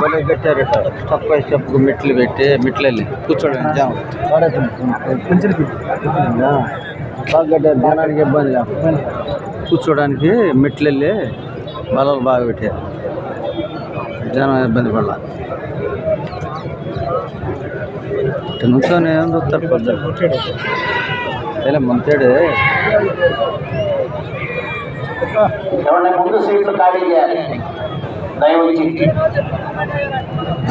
భలే కట్టారట step by step మెట్లు పెట్టి మెట్లు వెళ్ళి కూర్చోడానికి జామ బాగా కట్టారు జనానికి ఇబ్బంది లేకుండా కూర్చోడానికి మెట్లు వెళ్ళి బలాలు బాగా పెట్టారు. జనం ఇబ్బంది పడాల. ఇటు నుంచొని ఏం చూస్తారు ఇలా ఎవరి ముందు సీట్లు ఖాళీ చేయాలి. దయవచ్చి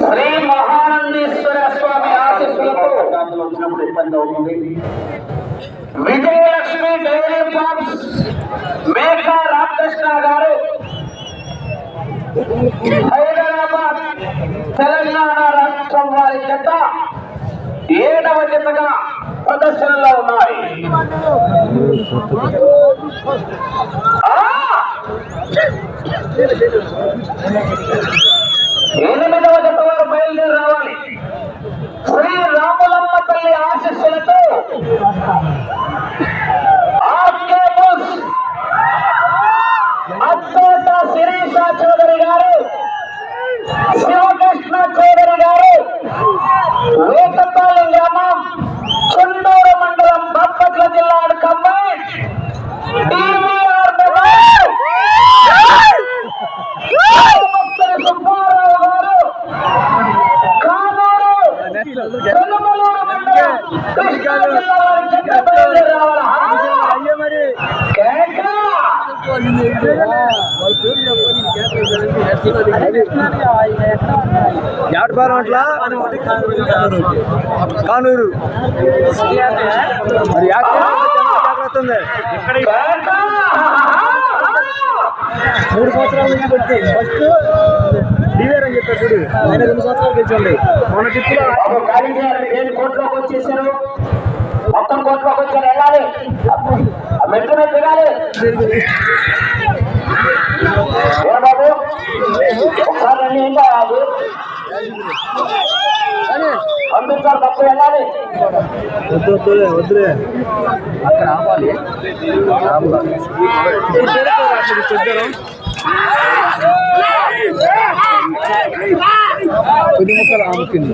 శ్రీ మహానందేశ్వర స్వామి ఆశీస్సులతో వచ్చినప్పుడు ఇబ్బంది అవుతుంది. విజయలక్ష్మి డైరీ ఫార్మ్స్ మేఘా రామకృష్ణ గారు హైదరాబాద్ తెలంగాణ రాష్ట్రం వారి జత ఏడవ జతగా ప్రదర్శనలో ఉన్నాయి. ఎనిమిదవ జత వారు బయలుదేరి రావాలి. శ్రీ రాములమ్మ తల్లి ఆశీస్సులతో అత్తోట శిరీష చౌదరి గారు శివకృష్ణ చౌదరి గారు వేటపాలెం గ్రామం. చుండూరు మండలం బాపట్ల జిల్లా కంబైన్ టీవీఆర్ మొబైల్ యాడపారం అట్లా? కానూరు. మరి జాగ్రత్త ఉంది. మూడు సంవత్సరాల నుంచి పెట్టి ఫస్ట్ డివేర్ అని చెప్పారు చూడు. ఆయన రెండు సంవత్సరాలు తెచ్చండి మన టిప్పులో బాబు ఖాళీ చేయాలి నేను కోర్టులోకి వచ్చేసాను మొత్తం కోర్టులోకి వచ్చారు వెళ్ళాలి. ఆ మెట్ల మీద దిగాలి. ఏ బాబు ఒకసారి తప్పు వెళ్ళాలి వద్దు వద్దులే అక్కడ ఆపాలి కొద్ది ముక్కలు ఆముకింది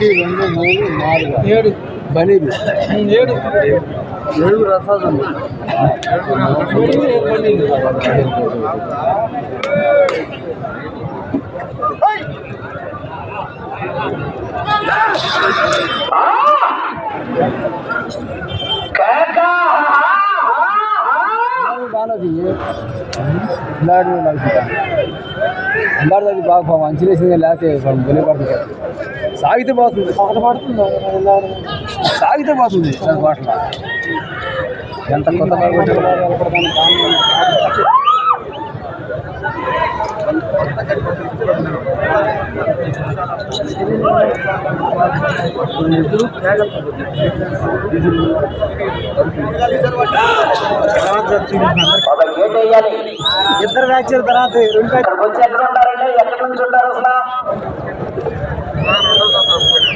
ఒకటి రెండు మూడు నాలుగు ఏడు బనీరు ఏడు ఏడు రసాలు ఆ! కేక! బాగున్నది ఇలాంటి ఇలాంటిది బాగా మంచిగా లేకపోతే బలి పడుతుంది సాగితే పోతుంది పాట పడుతుంది? సాగితే పోతుంది పాటలు ఎంత కొత్త ఇద్దరు వ్యాక్సిన్ తర్వాత రెండు వచ్చి ఎక్కడ ఉంటారండి? ఎక్కడి నుంచి ఉంటారు అసలు?